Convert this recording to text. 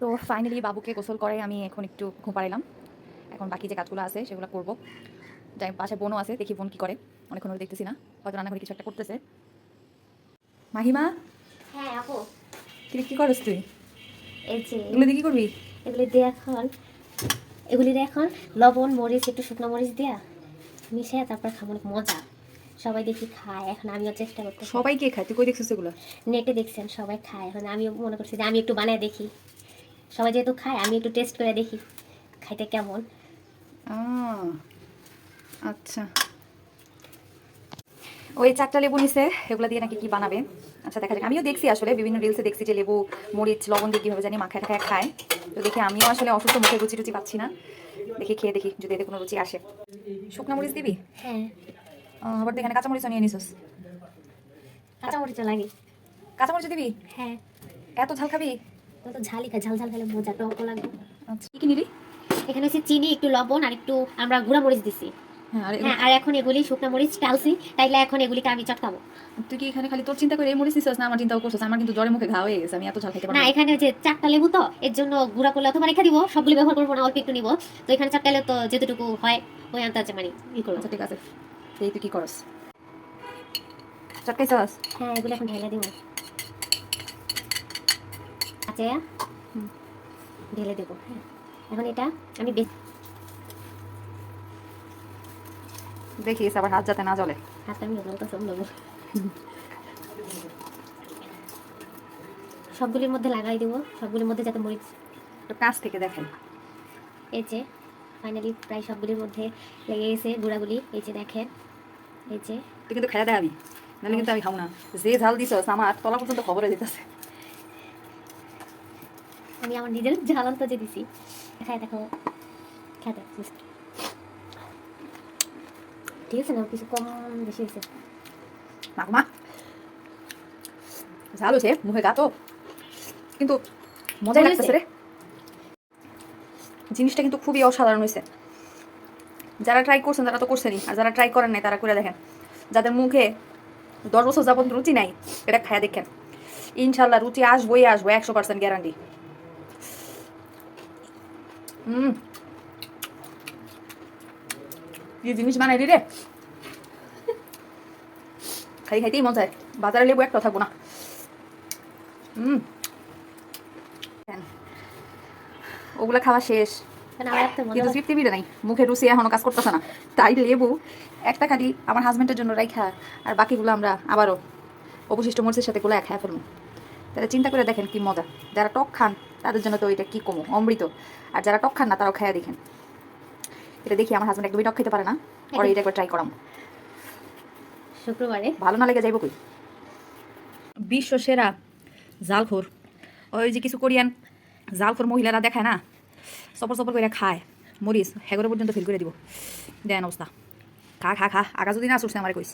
তো ফাইনালি বাবুকে গোসল করে আমি এখন একটু ঘুম এখন বাকি যে কাজগুলো আছে সেগুলো করব। যাই পাশে বোনও আছে দেখি বোন কি করে। অনেকক্ষণ ধরে দেখতেছি না হয়তো রান্নাঘরে কিছু একটা করতেছে। মাহিমা? হ্যাঁ আপু। কি কি করস তুই? এই যে এগুলো দিয়ে কি করবি? এগুলি দিয়ে এখন এগুলি দিয়ে এখন লবণ মরিচ একটু শুকনো মরিচ দিয়া মিশিয়ে তারপর খাব অনেক মজা। সবাই দেখি খায়। এখন আমিও চেষ্টা করতে সবাই কে খায়? তুই কই দেখছিস এগুলো? নেটে দেখছেন সবাই খায়। এখন আমিও মনে করছি যে আমি একটু বানায় দেখি। সবাই যেহেতু খায় আমি একটু টেস্ট করে দেখি খাইতে কেমন। আচ্ছা। ওই চারটা লেবু নিছে এগুলো দিয়ে নাকি কি বানাবে? আচ্ছা দেখা যাক। আমিও দেখছি আসলে বিভিন্ন রিলসে দেখছি যে লেবু মরিচ লবণ দিয়ে কীভাবে জানি মাখায় টাখায় খায়। তো দেখি আমিও আসলে অসুস্থ মুখে রুচি রুচি পাচ্ছি না। দেখি খেয়ে দেখি যদি এতে কোনো রুচি আসে। শুকনো মরিচ দিবি? হ্যাঁ। আবার তো এখানে কাঁচা মরিচও নিয়ে নিছিস। কাঁচা মরিচ লাগে। কাঁচা মরিচ দিবি? হ্যাঁ। এত ঝাল খাবি? তো ঝালই খায় ঝাল ঝাল খেলে মজা টকও লাগবে। আচ্ছা। কি কি নিবি এখানে হচ্ছে চিনি একটু লবণ আর একটু আমরা গুঁড়া মরিচ দিছি। হ্যাঁ আর হ্যাঁ এখন এগুলি শুকনো মরিচ টালছি তাইলে এখন এগুলিকে আমি চটকাবো। তুই কি এখানে খালি তোর চিন্তা করে এই মরিচ নিছিস না আমার চিন্তাও করছিস? আমার কিন্তু জ্বরের মুখে ঘা হয়ে গেছে আমি এত ঝাল খেতে পারব না এখানে যে চারটা লেবু তো এর জন্য গুঁড়া করলে অথবা রেখে দিব সবগুলি ব্যবহার করব না অল্প একটু নিব। তো এখানে চারটা লেবু তো যেতটুকু হয় ওই আন্দাজে মানে ই করব আচ্ছা ঠিক আছে। এই তুই কি করস? চটকাইছস হ্যাঁ এগুলো এখন ঢেলে দিব। আচ্ছা ঢেলে দেবো হ্যাঁ। এখন এটা আমি দেখিস আবার হাত যাতে না জ্বলে। হাতটা আমি সব নেব সবগুলির মধ্যে লাগাই দেবো সবগুলির মধ্যে যাতে মরিচ একটু কাছ থেকে দেখেন। এই যে ফাইনালি প্রায় সবগুলির মধ্যে লেগে গেছে গুঁড়াগুলি। এই যে দেখেন এই যে। তুই কিন্তু খেয়া আমি নাহলে কিন্তু আমি খাব না। যে ঝাল দিছস আমার তলা পর্যন্ত খবরে দিতেছে। আমি আমার নিজের জ্বালান্ত যে দিছি। খাই দেখো। খেতে ঠিক আছে না কিছু কম বেশি হয়েছে। ঝাল হয়েছে মুখে গাতো কিন্তু মজাই মজা লাগতেছে রে। জিনিসটা কিন্তু খুবই অসাধারণ হয়েছে। যারা ট্রাই করছেন তারা তো করছেনই। আর যারা ট্রাই করেন নাই তারা করে দেখেন। যাদের মুখে দশ বছর যাবত রুচি নাই এটা খায়া দেখেন। ইনশাল্লাহ রুচি আসবোই আসব একশো পার্সেন্ট গ্যারান্টি হুম কি জিনিস রে। খাই খাইতেই হয় বাজারে লেবু একটা থাকব না। হুম ওগুলা খাওয়া শেষ। কিন্তু তৃপ্তি বিড়ে নাই। মুখে রুচি এখনও কাজ করতেছে না। তাই লেবু একটা খালি আমার হাজবেন্ডের জন্য রাইখা আর বাকিগুলো আমরা আবারও অবশিষ্ট মরিচের সাথে গুলো খায় ফেলব। তাহলে চিন্তা করে দেখেন কি মজা। যারা টক খান তাদের জন্য তো এটা কি কমো? অমৃত। আর যারা টক খান না তারাও খায়া দেখেন। এটা দেখি আমার হাজবেন্ড একদমই টক খেতে পারে না। পরে এটা একবার ট্রাই করাম। শুক্রবারে? ভালো না লেগে যাইব কই? বিশ্ব সেরা জালখোর ওই যে কিছু কোরিয়ান জালখোর মহিলারা দেখায় না সপর সপর করে খায়। মরিস হেগরে পর্যন্ত ফিল করে দিব। দেন অবস্থা। খা খা খা। আগা যদি না আসছে আমার কইস।